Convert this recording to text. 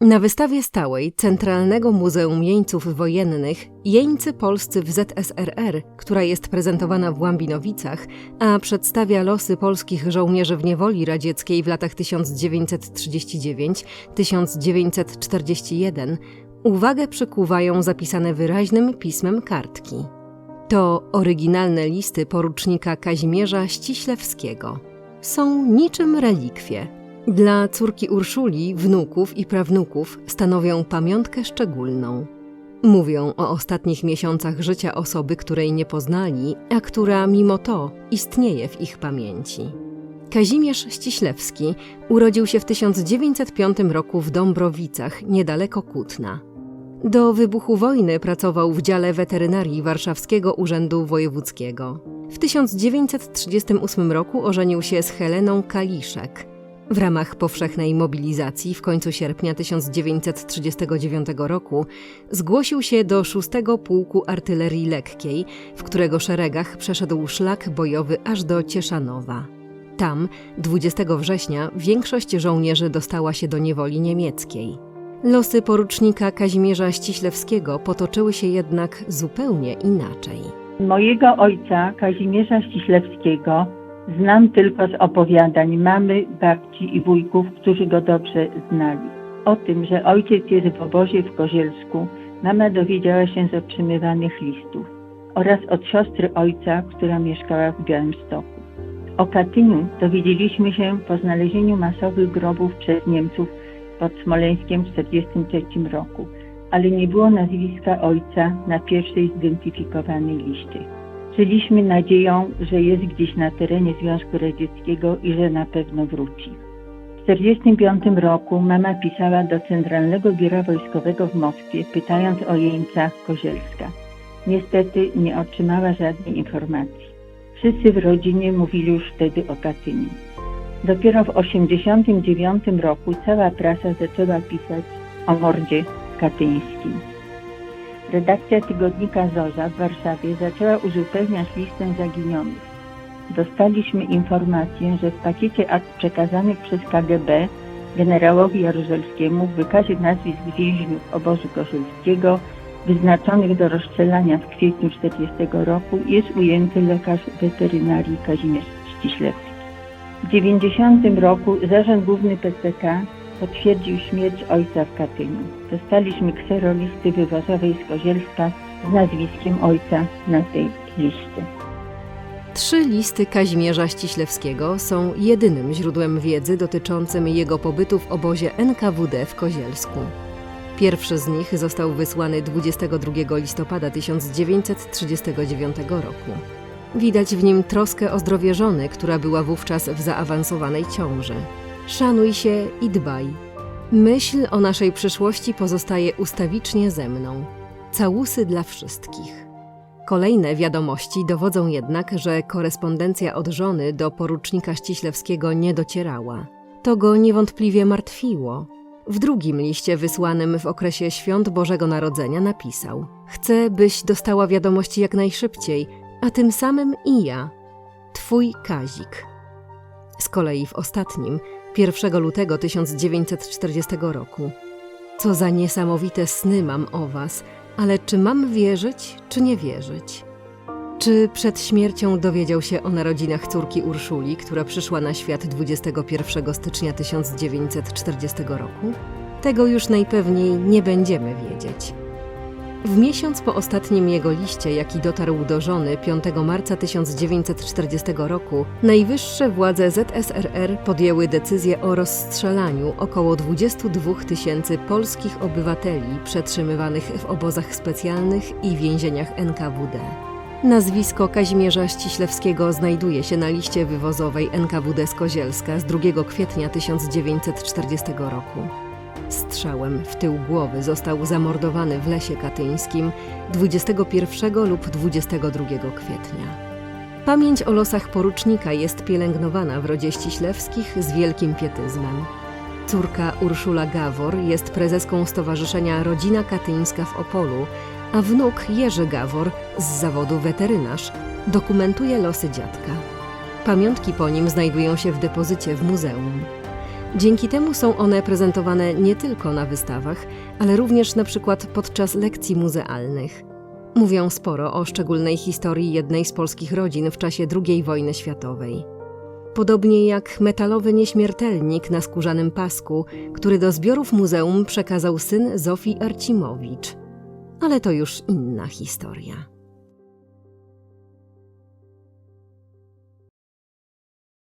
Na wystawie stałej Centralnego Muzeum Jeńców Wojennych Jeńcy Polscy w ZSRR, która jest prezentowana w Łambinowicach, a przedstawia losy polskich żołnierzy w niewoli radzieckiej w latach 1939-1941, uwagę przykuwają zapisane wyraźnym pismem kartki. To oryginalne listy porucznika Kazimierza Ściślewskiego. Są niczym relikwie. Dla córki Urszuli, wnuków i prawnuków stanowią pamiątkę szczególną. Mówią o ostatnich miesiącach życia osoby, której nie poznali, a która mimo to istnieje w ich pamięci. Kazimierz Ściślewski urodził się w 1905 roku w Dąbrowicach, niedaleko Kutna. Do wybuchu wojny pracował w dziale weterynarii Warszawskiego Urzędu Wojewódzkiego. W 1938 roku ożenił się z Heleną Kaliszek. W ramach powszechnej mobilizacji w końcu sierpnia 1939 roku zgłosił się do 6 Pułku Artylerii Lekkiej, w którego szeregach przeszedł szlak bojowy aż do Cieszanowa. Tam 20 września większość żołnierzy dostała się do niewoli niemieckiej. Losy porucznika Kazimierza Ściślewskiego potoczyły się jednak zupełnie inaczej. Mojego ojca, Kazimierza Ściślewskiego, znam tylko z opowiadań mamy, babci i wujków, którzy go dobrze znali. O tym, że ojciec jest w obozie w Kozielsku, mama dowiedziała się z otrzymywanych listów oraz od siostry ojca, która mieszkała w Białymstoku. O Katyniu dowiedzieliśmy się po znalezieniu masowych grobów przez Niemców pod Smoleńskiem w 1943 roku, ale nie było nazwiska ojca na pierwszej zidentyfikowanej liście. Żyliśmy nadzieją, że jest gdzieś na terenie Związku Radzieckiego i że na pewno wróci. W 1945 roku mama pisała do Centralnego Biura Wojskowego w Moskwie, pytając o jeńca Kozielska. Niestety nie otrzymała żadnej informacji. Wszyscy w rodzinie mówili już wtedy o Katyniu. Dopiero w 1989 roku cała prasa zaczęła pisać o mordzie katyńskim. Redakcja tygodnika Zorza w Warszawie zaczęła uzupełniać listę zaginionych. Dostaliśmy informację, że w pakiecie akt przekazanych przez KGB generałowi Jaruzelskiemu w wykazie nazwisk więźniów obozu kozielskiego wyznaczonych do rozstrzelania w kwietniu 1940 roku jest ujęty lekarz weterynarii Kazimierz Ściślewski. W 90 roku Zarząd Główny PCK potwierdził śmierć ojca w Katyniu. Dostaliśmy kserolisty wywozowej z Kozielska z nazwiskiem ojca na tej liście. Trzy listy Kazimierza Ściślewskiego są jedynym źródłem wiedzy dotyczącym jego pobytu w obozie NKWD w Kozielsku. Pierwszy z nich został wysłany 22 listopada 1939 roku. Widać w nim troskę o zdrowie żony, która była wówczas w zaawansowanej ciąży. Szanuj się i dbaj. Myśl o naszej przyszłości pozostaje ustawicznie ze mną. Całusy dla wszystkich. Kolejne wiadomości dowodzą jednak, że korespondencja od żony do porucznika Ściślewskiego nie docierała. To go niewątpliwie martwiło. W drugim liście wysłanym w okresie świąt Bożego Narodzenia napisał: Chcę, byś dostała wiadomości jak najszybciej, a tym samym i ja, twój Kazik. Z kolei w ostatnim, 1 lutego 1940 roku. Co za niesamowite sny mam o was, ale czy mam wierzyć, czy nie wierzyć? Czy przed śmiercią dowiedział się o narodzinach córki Urszuli, która przyszła na świat 21 stycznia 1940 roku? Tego już najpewniej nie będziemy wiedzieć. W miesiąc po ostatnim jego liście, jaki dotarł do żony 5 marca 1940 roku, najwyższe władze ZSRR podjęły decyzję o rozstrzelaniu około 22 tysięcy polskich obywateli przetrzymywanych w obozach specjalnych i więzieniach NKWD. Nazwisko Kazimierza Ściślewskiego znajduje się na liście wywozowej NKWD z Kozielska z 2 kwietnia 1940 roku. Strzałem w tył głowy został zamordowany w lesie katyńskim 21 lub 22 kwietnia. Pamięć o losach porucznika jest pielęgnowana w rodzie Ściślewskich z wielkim pietyzmem. Córka Urszula Gawor jest prezeską Stowarzyszenia Rodzina Katyńska w Opolu, a wnuk Jerzy Gawor z zawodu weterynarz dokumentuje losy dziadka. Pamiątki po nim znajdują się w depozycie w muzeum. Dzięki temu są one prezentowane nie tylko na wystawach, ale również na przykład podczas lekcji muzealnych. Mówią sporo o szczególnej historii jednej z polskich rodzin w czasie II wojny światowej. Podobnie jak metalowy nieśmiertelnik na skórzanym pasku, który do zbiorów muzeum przekazał syn Zofii Arcimowicz. Ale to już inna historia.